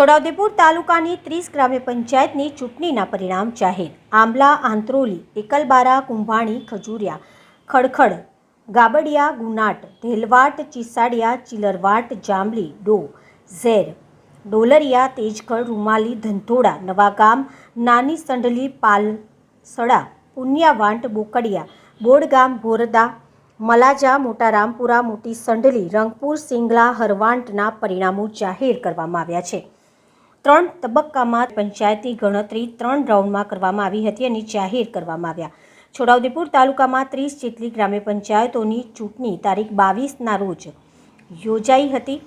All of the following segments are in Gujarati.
છોટાઉદેપુર તાલુકાની ત્રીસ ગ્રામ્ય પંચાયતની ચૂંટણીના પરિણામ જાહેર. આંબલા, આંત્રોલી, એકલબારા, કુંભાણી, ખજુરિયા, ખડખડ, ગાબડિયા, ગુનાટ ધેલવાટ ચીસાડિયા, ચિલરવાટ, જાંબલી ડો ઝેર, ડોલરિયા, તેજગઢ, રૂમાલી, ધંધોડા, નવાગામ, નાની સંડલી પાલસડા પુન્યાવાંટ, બોકડિયા, બોડગામ, ભોરદા, મલાજા મોટા રામપુરા મોટી સંડલી, રંગપુર, સિંગલા, હરવાંટના પરિણામો જાહેર કરવામાં આવ્યા છે. ત્રણ તબક્કામાં પંચાયતી ગણતરી ત્રણ રાઉન્ડમાં કરવામાં આવી હતી અને જાહેર કરવામાં આવ્યા. છોટાઉદેપુર તાલુકામાં ત્રીસ જેટલી ગ્રામ્ય પંચાયતોની ચૂંટણી તારીખ બાવીસના રોજ યોજાઈ હતી,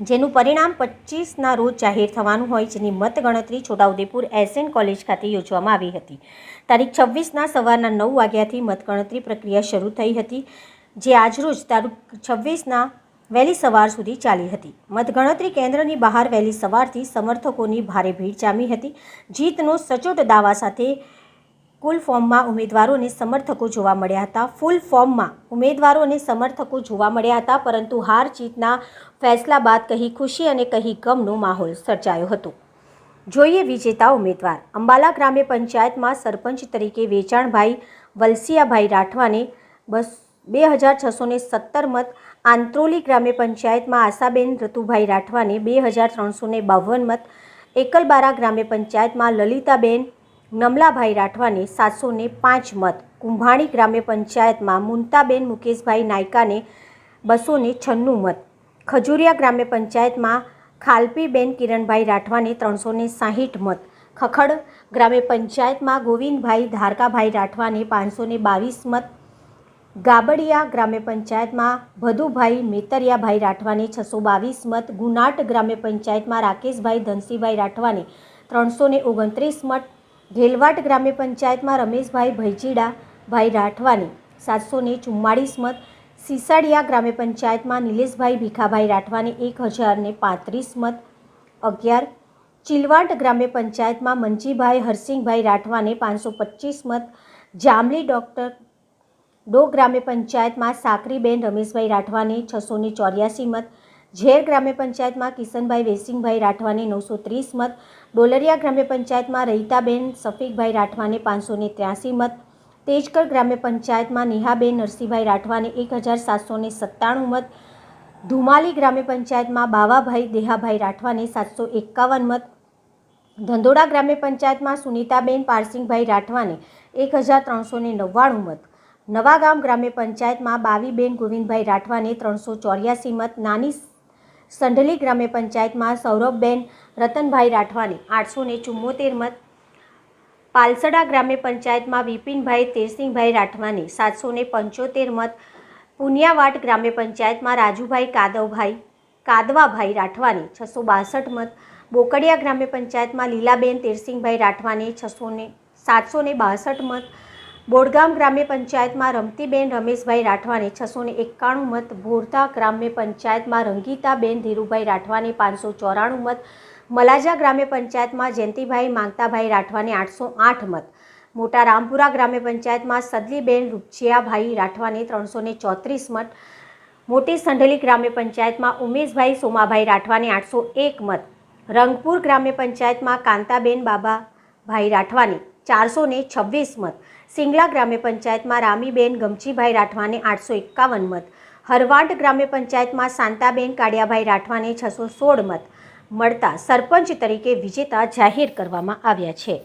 જેનું પરિણામ પચીસના રોજ જાહેર થવાનું હોય, જેની મતગણતરી છોટાઉદેપુર એસએન કોલેજ ખાતે યોજવામાં આવી હતી. તારીખ છવ્વીસના સવારના નવ વાગ્યાથી મતગણતરી પ્રક્રિયા શરૂ થઈ હતી, જે આજરોજ તારીખ છવ્વીસના વહેલી સવાર સુધી ચાલી હતી. મતગણતરી કેન્દ્રની બહાર વહેલી સવારથી સમર્થકોની ભારે ભીડ જામી હતી. જીતનો સચોટ દાવા સાથે કુલ ફોર્મમાં ઉમેદવારોને સમર્થકો જોવા મળ્યા હતા. ફૂલ ફોર્મમાં ઉમેદવારો અને સમર્થકો જોવા મળ્યા હતા, પરંતુ હાર જીતના ફેસલા બાદ કહી ખુશી અને કહી ગમનો માહોલ સર્જાયો હતો. જોઈએ વિજેતા ઉમેદવાર. અંબાલા ગ્રામ્ય પંચાયતમાં સરપંચ તરીકે વેચાણભાઈ વલસિયાભાઈ રાઠવાને બસ બે હજાર છસો ને સત્તર મત આંત્રોલી ગ્રામ્ય પંચાયતમાં આશાબેન રતુભાઈ રાઠવાને બે હજાર ત્રણસો ને બાવન મત, એકલબારા ગ્રામ્ય પંચાયતમાં લલિતાબેન નમલાભાઈ રાઠવાને સાતસો ને પાંચ મત, કુંભાણી ગ્રામ્ય પંચાયતમાં મુન્તાબેન મુકેશભાઈ નાયકાને બસો ને છન્નું મત, ખજુરિયા ગ્રામ્ય પંચાયતમાં ખાલપીબેન કિરણભાઈ રાઠવાને ત્રણસો ને સાહીઠ મત, ખખડ ગ્રામ્ય પંચાયતમાં ગોવિંદભાઈ ધારકાભાઈ રાઠવાને પાંચસો બાવીસ મત ગાબડિયા ગ્રામ્ય પંચાયતમાં ભદુભાઈ મેતરિયાભાઈ રાઠવાને છસો બાવીસ મત, ગુનાટ ગ્રામ્ય પંચાયતમાં રાકેશભાઈ ધનસીભાઈ રાઠવાને ત્રણસો ને ઓગણત્રીસ મત, ઘેલવાટ ગ્રામ્ય પંચાયતમાં રમેશભાઈ ભૈજીડા ભાઈ રાઠવાની સાતસો ને ચુમ્માળીસ મત, સિસાડિયા ગ્રામ્ય પંચાયતમાં નિલેશભાઈ ભીખાભાઈ રાઠવાને એક હજાર ને પાંત્રીસ મત, અગિયાર, ચિલવાટ ગ્રામ્ય પંચાયતમાં મંજીભાઈ હરસિંહભાઈ રાઠવાને પાંચસો પચીસ મત, જામલી ડૉક્ટર ડો ગ્રામ્ય પંચાયતમાં સાકરીબેન રમેશભાઈ રાઠવાને છસો ને ચોર્યાસી મત, ઝેર ગ્રામ્ય પંચાયતમાં કિશનભાઈ વેસિંગભાઈ રાઠવાને નવસો ત્રીસ મત, ડોલરિયા ગ્રામ્ય પંચાયતમાં રહીતાબેન સફીકભાઈ રાઠવાને પાંચસો ને ત્ર્યાસી મત તેજકર ગ્રામ્ય પંચાયતમાં નેહાબેન નરસિંહભાઈ રાઠવાને એક હજાર સાતસો ને સત્તાણું મત, ધુમાલી ગ્રામ્ય પંચાયતમાં બાવાભાઈ દેહાભાઈ રાઠવાને સાતસો એકાવન મત, ધંધોડા ગ્રામ્ય પંચાયતમાં સુનીતાબેન પારસિંગભાઈ રાઠવાને એક હજાર ત્રણસો ને નવ્વાણું મત. નવાગામ ગ્રામ્ય પંચાયતમાં બાવીબેન ગોવિંદભાઈ રાઠવાને ત્રણસો ચોર્યાસી મત, નાની સંઢલી ગ્રામ્ય પંચાયતમાં સૌરભબેન રતનભાઈ રાઠવાને આઠસો ને ચુમ્મોતેર મત. પાલસડા ગ્રામ્ય પંચાયતમાં વિપિનભાઈ તેરસિંહભાઈ રાઠવાને સાતસો ને પંચોતેર મત. પુનિયાવાટ ગ્રામ્ય પંચાયતમાં રાજુભાઈ કાદવભાઈ, કાદવાભાઈ રાઠવાને છસો બાસઠ મત. બોકડિયા ગ્રામ્ય પંચાયતમાં લીલાબેન તેરસિંહભાઈ રાઠવાને છસો ને, સાતસો ને બાસઠ મત. બોડગામ ગ્રામ્ય પંચાયતમાં રમતીબેન રમેશભાઈ રાઠવાને છસો ને એકાણું મત ભોરતા ગ્રામ્ય પંચાયતમાં રંગીતાબેન ધીરુભાઈ રાઠવાને પાંચસો ચોરાણું મત, મલાજા ગ્રામ્ય પંચાયતમાં જયંતિભાઈ માંગતાભાઈ રાઠવાને આઠસો આઠ મત. મોટા રામપુરા ગ્રામ્ય પંચાયતમાં સદલીબેન રૂપચિયાભાઈ રાઠવાને ત્રણસો ને ચોત્રીસ મત. મોટી સંઢલી ગ્રામ્ય પંચાયતમાં ઉમેશભાઈ સોમાભાઈ રાઠવાને આઠસો એક મત. રંગપુર ગ્રામ્ય પંચાયતમાં કાંતાબેન બાબાભાઈ રાઠવાને ચારસો ને છવ્વીસ મત. સિંગલા ગ્રામ્ય પંચાયતમાં રામીબેન ગમચીભાઈ રાઠવાને આઠસો એકાવન મત. હરવાડ ગ્રામ્ય પંચાયતમાં શાંતાબેન, કાળિયાભાઈ રાઠવાને છસો સોળ મત. મળતા સરપંચ તરીકે વિજેતા જાહેર કરવામાં આવ્યા છે.